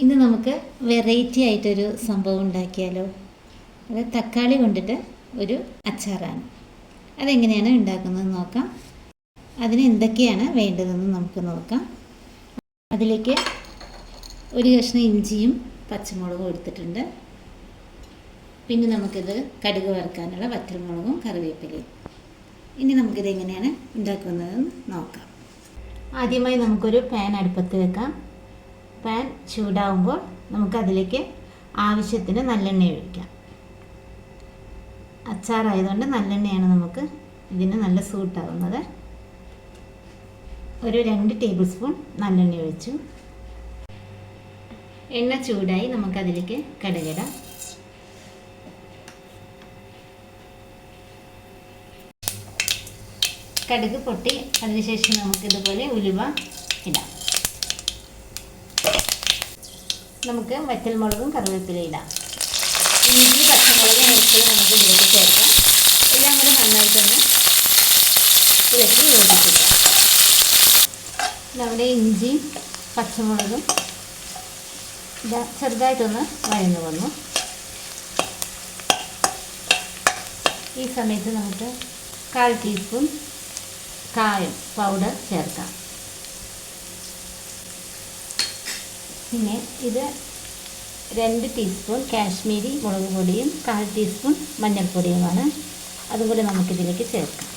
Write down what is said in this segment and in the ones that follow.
ഇന്ന് നമുക്ക് വെറൈറ്റി ആയിട്ടൊരു സംഭവം ഉണ്ടാക്കിയാലോ? അത് തക്കാളി കൊണ്ടിട്ട് ഒരു അച്ചാറാണ്. അതെങ്ങനെയാണ് ഉണ്ടാക്കുന്നത് നോക്കാം. അതിന് എന്തൊക്കെയാണ് വേണ്ടതെന്ന് നമുക്ക് നോക്കാം. അതിലേക്ക് ഒരു കഷ്ണം ഇഞ്ചിയും പച്ചമുളകും എടുത്തിട്ടുണ്ട്. പിന്നെ നമുക്കിത് കടുക് വറുക്കാനുള്ള വറ്റൽമുളകും കറിവേപ്പിലയും. ഇനി നമുക്കിത് എങ്ങനെയാണ് ഉണ്ടാക്കുന്നതെന്ന് നോക്കാം. ആദ്യമായി നമുക്കൊരു പാൻ അടുപ്പത്ത് വെക്കാം. പാൻ ചൂടാവുമ്പോൾ നമുക്കതിലേക്ക് ആവശ്യത്തിന് നല്ലെണ്ണ ഒഴിക്കാം. അച്ചാറായതുകൊണ്ട് നല്ലെണ്ണയാണ് നമുക്ക് ഇതിന് നല്ല സൂട്ടാവുന്നത്. ഒരു രണ്ട് ടേബിൾ സ്പൂൺ നല്ലെണ്ണ ഒഴിച്ചു. എണ്ണ ചൂടായി നമുക്കതിലേക്ക് കടുകിടാം. കടുക് പൊട്ടി അതിനുശേഷം നമുക്കിതുപോലെ ഉലുവ ഇടാം. നമുക്ക് വറ്റൽമുളകും കറിവേപ്പില ഇടാം. ഇഞ്ചി പച്ചമുളക് മുറിച്ചത് നമുക്ക് ഇതിലേക്ക് ചേർക്കാം. എല്ലാം കൂടി നന്നായിട്ടൊന്ന് ഇരട്ടി ഉണ്ടാക്കിക്കാം നമ്മുടെ ഇഞ്ചി പച്ചമുളകും ചെറുതായിട്ടൊന്ന് വഴന്നു വന്നു. ഈ സമയത്ത് നമുക്ക് കാൽ ടീസ്പൂൺ കായം പൗഡർ ചേർക്കാം. പിന്നെ ഇത് രണ്ട് ടീസ്പൂൺ കാശ്മീരി മുളക് പൊടിയും കാൽ ടീസ്പൂൺ മഞ്ഞൾപ്പൊടിയുമാണ്. അതുപോലെ നമുക്കിതിലേക്ക് ചേർക്കാം.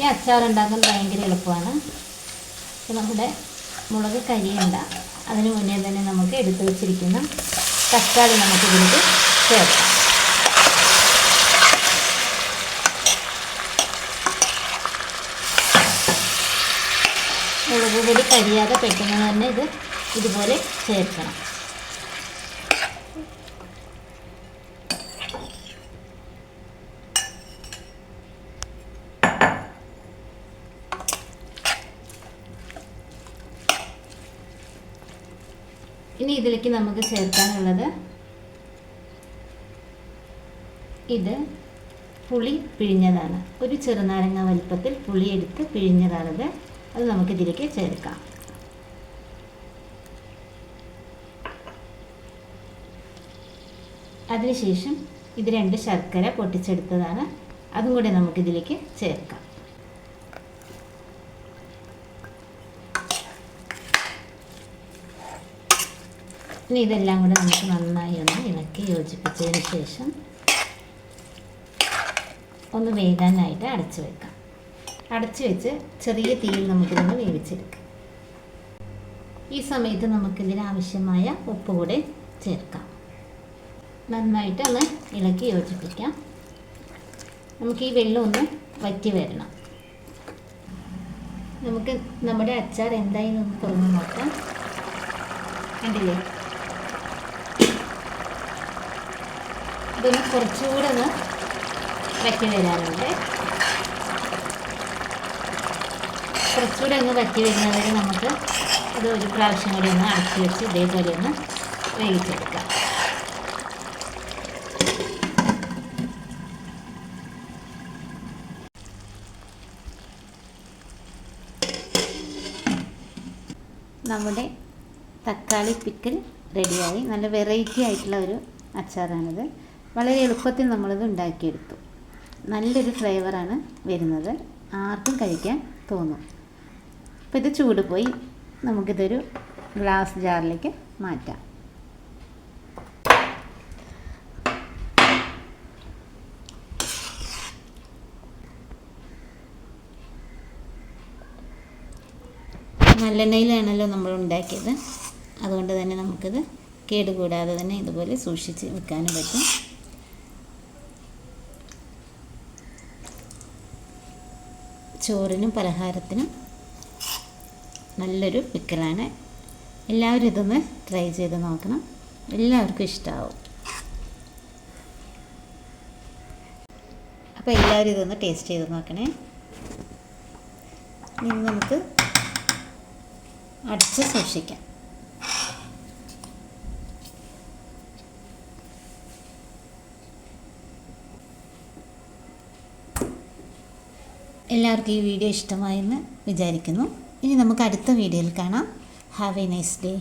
ഈ അച്ചാർ ഉണ്ടാക്കാൻ ഭയങ്കര എളുപ്പമാണ്. നമ്മുടെ മുളക് കരിയണ്ട. അതിന് മുന്നേ തന്നെ നമുക്ക് എടുത്തു വച്ചിരിക്കുന്ന തക്കാളി നമുക്ക് ഇതിലേക്ക് ചേർക്കാം. മുളക് പൊടി കരിയാതെ പെട്ടെന്ന് തന്നെ ഇത് ഇതുപോലെ ചേർക്കണം. ഇനി ഇതിലേക്ക് നമുക്ക് ചേർക്കാനുള്ളത് ഇത് പുളി പിഴിഞ്ഞതാണ്. ഒരു ചെറുനാരങ്ങ വലിപ്പത്തിൽ പുളി എടുത്ത് പിഴിഞ്ഞതാണിത്. അത് നമുക്കിതിലേക്ക് ചേർക്കാം. അതിനുശേഷം ഇത് രണ്ട് ശർക്കര പൊട്ടിച്ചെടുത്തതാണ്. അതും കൂടെ നമുക്കിതിലേക്ക് ചേർക്കാം. ഇനി ഇതെല്ലാം കൂടെ നമുക്ക് നന്നായി ഒന്ന് ഇളക്കി യോജിപ്പിച്ചതിന് ശേഷം ഒന്ന് വേകാനായിട്ട് അടച്ചു വെക്കാം. അടച്ചു വെച്ച് ചെറിയ തീയിൽ നമുക്കിതൊന്ന് വേവിച്ചെടുക്കാം. ഈ സമയത്ത് നമുക്കിതിന് ആവശ്യമായ ഉപ്പ് കൂടെ ചേർക്കാം. നന്നായിട്ട് ഒന്ന് ഇളക്കി യോജിപ്പിക്കാം. നമുക്ക് ഈ വെള്ളം ഒന്ന് വറ്റി വരണം. നമുക്ക് നമ്മുടെ അച്ചാർ എന്തായി നമുക്ക് തുറന്ന് നോക്കാം. കണ്ടില്ലേ? ഇതൊന്ന് കുറച്ചുകൂടെ ഒന്ന് വറ്റി വരാനുണ്ട്. കുറച്ചുകൂടെ ഒന്ന് വറ്റി വരുന്നവരെ നമുക്ക് ഇത് ഒരു പ്രാവശ്യം കൂടി ഒന്ന് അടച്ചു വെച്ച് ഇതേപോലെ ഒന്ന് വേവിച്ചെടുക്കാം. നമ്മുടെ തക്കാളി പിക്കൽ റെഡിയായി. നല്ല വെറൈറ്റി ആയിട്ടുള്ള ഒരു അച്ചാറാണിത്. വളരെ എളുപ്പത്തിൽ നമ്മളിത് ഉണ്ടാക്കിയെടുത്തു. നല്ലൊരു ഫ്ലേവറാണ് വരുന്നത്. ആർക്കും കഴിക്കാൻ തോന്നും. അപ്പോൾ ഇത് ചൂട് പോയി. നമുക്കിതൊരു ഗ്ലാസ് ജാറിലേക്ക് മാറ്റാം. നല്ലെണ്ണയിലാണല്ലോ നമ്മൾ ഉണ്ടാക്കിയത്. അതുകൊണ്ട് തന്നെ നമുക്കിത് കേടുകൂടാതെ തന്നെ ഇതുപോലെ സൂക്ഷിച്ച് വെക്കാനും പറ്റും. ചോറിനും പലഹാരത്തിനും നല്ലൊരു പിക്കലാണ് എല്ലാവരും ഇതൊന്ന് ട്രൈ ചെയ്ത് നോക്കണം. എല്ലാവർക്കും ഇഷ്ടമാവും അപ്പോൾ എല്ലാവരും ഇതൊന്ന് ടേസ്റ്റ് ചെയ്ത് നോക്കണേ. ഇനി നമുക്ക് അടച്ച് സൂക്ഷിക്കാം. എല്ലാവർക്കും ഈ വീഡിയോ ഇഷ്ടമായെന്ന് വിചാരിക്കുന്നു. ഇനി നമുക്ക് അടുത്ത വീഡിയോയിൽ കാണാം. Have A nice day